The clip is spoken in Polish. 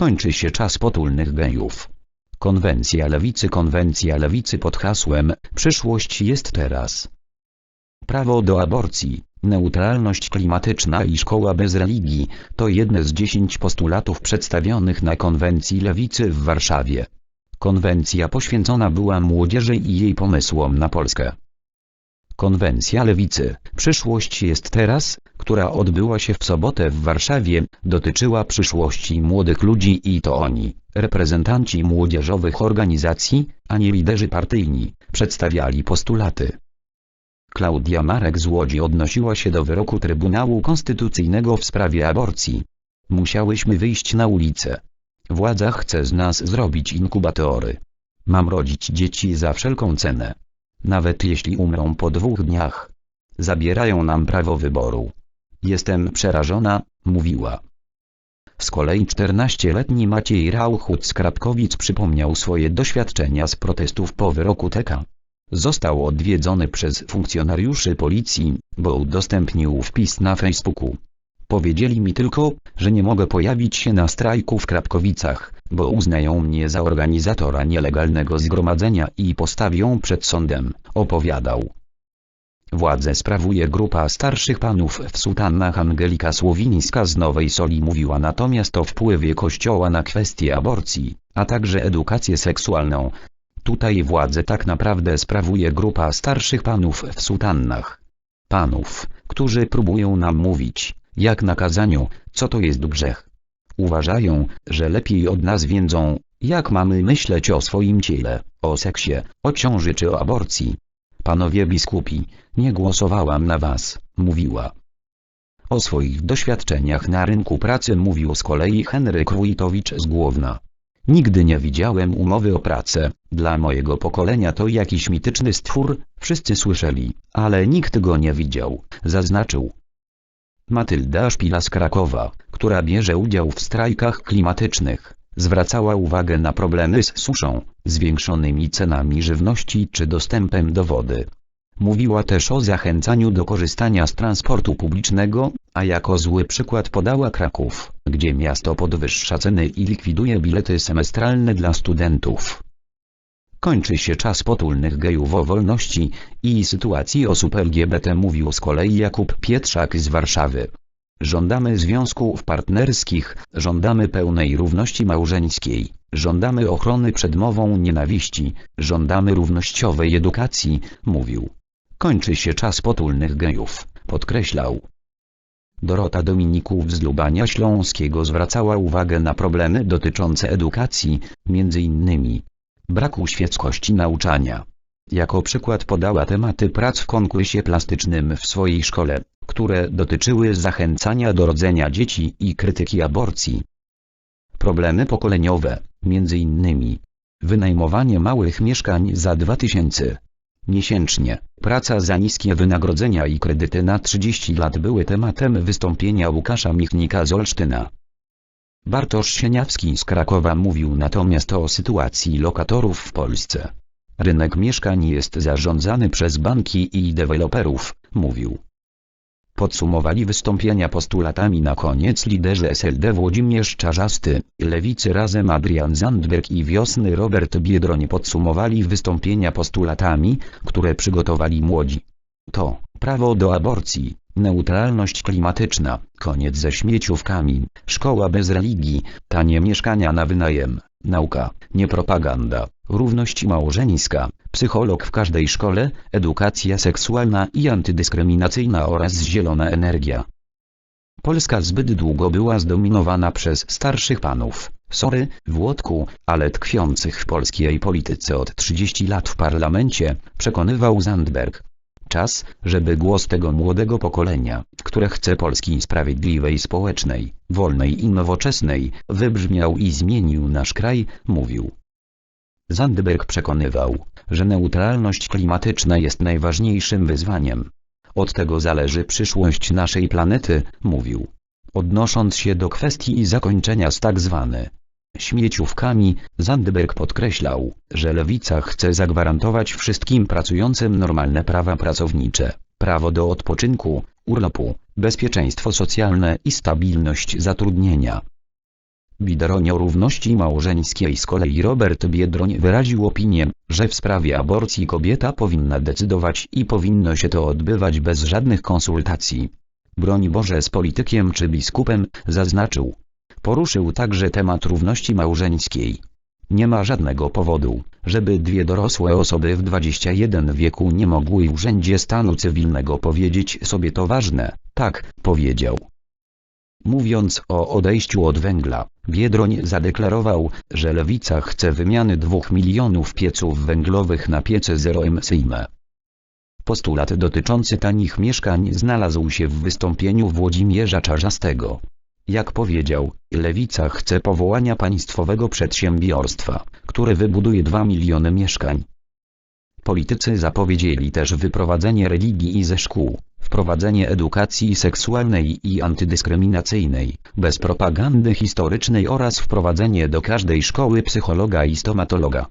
Kończy się czas potulnych gejów. Konwencja lewicy Konwencja lewicy pod hasłem Przyszłość jest teraz. Prawo do aborcji, neutralność klimatyczna i szkoła bez religii to jedne z dziesięć postulatów przedstawionych na konwencji lewicy w Warszawie. Konwencja poświęcona była młodzieży i jej pomysłom na Polskę. Konwencja lewicy Przyszłość jest teraz, która odbyła się w sobotę w Warszawie, dotyczyła przyszłości młodych ludzi i to oni, reprezentanci młodzieżowych organizacji, a nie liderzy partyjni, przedstawiali postulaty. Klaudia Marek z Łodzi odnosiła się do wyroku Trybunału Konstytucyjnego w sprawie aborcji. Musiałyśmy wyjść na ulicę. Władza chce z nas zrobić inkubatory. Mam rodzić dzieci za wszelką cenę. Nawet jeśli umrą po dwóch dniach. Zabierają nam prawo wyboru. Jestem przerażona, mówiła. Z kolei 14-letni Maciej Rauchut z Krapkowic przypomniał swoje doświadczenia z protestów po wyroku TK. Został odwiedzony przez funkcjonariuszy policji, bo udostępnił wpis na Facebooku. Powiedzieli mi tylko, że nie mogę pojawić się na strajku w Krapkowicach, bo uznają mnie za organizatora nielegalnego zgromadzenia i postawią przed sądem, opowiadał. Władzę sprawuje grupa starszych panów w sutannach Angelika Słowińska z Nowej Soli mówiła natomiast o wpływie kościoła na kwestię aborcji, a także edukację seksualną. Tutaj władzę tak naprawdę sprawuje grupa starszych panów w sutannach. Panów, którzy próbują nam mówić, jak na kazaniu, co to jest grzech. Uważają, że lepiej od nas wiedzą, jak mamy myśleć o swoim ciele, o seksie, o ciąży czy o aborcji. Panowie biskupi, nie głosowałam na was, mówiła. O swoich doświadczeniach na rynku pracy mówił z kolei Henryk Wójtowicz z Głowna. Nigdy nie widziałem umowy o pracę, dla mojego pokolenia to jakiś mityczny stwór, wszyscy słyszeli, ale nikt go nie widział, zaznaczył. Matylda Szpila z Krakowa, która bierze udział w strajkach klimatycznych, zwracała uwagę na problemy z suszą, zwiększonymi cenami żywności czy dostępem do wody. Mówiła też o zachęcaniu do korzystania z transportu publicznego, a jako zły przykład podała Kraków, gdzie miasto podwyższa ceny i likwiduje bilety semestralne dla studentów. Kończy się czas potulnych gejów o wolności i sytuacji osób LGBT mówił z kolei Jakub Pietrzak z Warszawy. Żądamy związków partnerskich, żądamy pełnej równości małżeńskiej, żądamy ochrony przed mową nienawiści, żądamy równościowej edukacji, mówił. Kończy się czas potulnych gejów, podkreślał. Dorota Dominików z Lubania Śląskiego zwracała uwagę na problemy dotyczące edukacji, między innymi braku świeckości nauczania. Jako przykład podała tematy prac w konkursie plastycznym w swojej szkole, które dotyczyły zachęcania do rodzenia dzieci i krytyki aborcji. Problemy pokoleniowe, między innymi wynajmowanie małych mieszkań za 2000 miesięcznie, praca za niskie wynagrodzenia i kredyty na 30 lat były tematem wystąpienia Łukasza Michnika z Olsztyna. Bartosz Sieniawski z Krakowa mówił natomiast o sytuacji lokatorów w Polsce. Rynek mieszkań jest zarządzany przez banki i deweloperów, mówił. Podsumowali wystąpienia postulatami na koniec liderzy SLD Włodzimierz Czarzasty, Lewicy razem Adrian Zandberg i Wiosny Robert Biedroń podsumowali wystąpienia postulatami, które przygotowali młodzi. To, prawo do aborcji, neutralność klimatyczna, koniec ze śmieciówkami, szkoła bez religii, tanie mieszkania na wynajem, nauka, nie propaganda, równość małżeńska, psycholog w każdej szkole, edukacja seksualna i antydyskryminacyjna oraz zielona energia. Polska zbyt długo była zdominowana przez starszych panów, sorry, Włodku, ale tkwiących w polskiej polityce od 30 lat w parlamencie, przekonywał Zandberg. Czas, żeby głos tego młodego pokolenia, które chce Polski sprawiedliwej społecznej, wolnej i nowoczesnej, wybrzmiał i zmienił nasz kraj, mówił. Zandberg przekonywał, że neutralność klimatyczna jest najważniejszym wyzwaniem. Od tego zależy przyszłość naszej planety, mówił. Odnosząc się do kwestii zakończenia z tak zwany śmieciówkami, Zandberg podkreślał, że lewica chce zagwarantować wszystkim pracującym normalne prawa pracownicze, prawo do odpoczynku, urlopu, bezpieczeństwo socjalne i stabilność zatrudnienia. Biedroń o równości małżeńskiej z kolei Robert Biedroń wyraził opinię, że w sprawie aborcji kobieta powinna decydować i powinno się to odbywać bez żadnych konsultacji. Broń Boże z politykiem czy biskupem, zaznaczył. Poruszył także temat równości małżeńskiej. Nie ma żadnego powodu, żeby dwie dorosłe osoby w 21 wieku nie mogły w urzędzie stanu cywilnego powiedzieć sobie to ważne, tak, powiedział. Mówiąc o odejściu od węgla, Biedroń zadeklarował, że lewica chce wymiany dwóch milionów pieców węglowych na piece zeroemisyjne. Postulat dotyczący tanich mieszkań znalazł się w wystąpieniu Włodzimierza Czarzastego. Jak powiedział, lewica chce powołania państwowego przedsiębiorstwa, które wybuduje 2 miliony mieszkań. Politycy zapowiedzieli też wyprowadzenie religii ze szkół, wprowadzenie edukacji seksualnej i antydyskryminacyjnej, bez propagandy historycznej oraz wprowadzenie do każdej szkoły psychologa i stomatologa.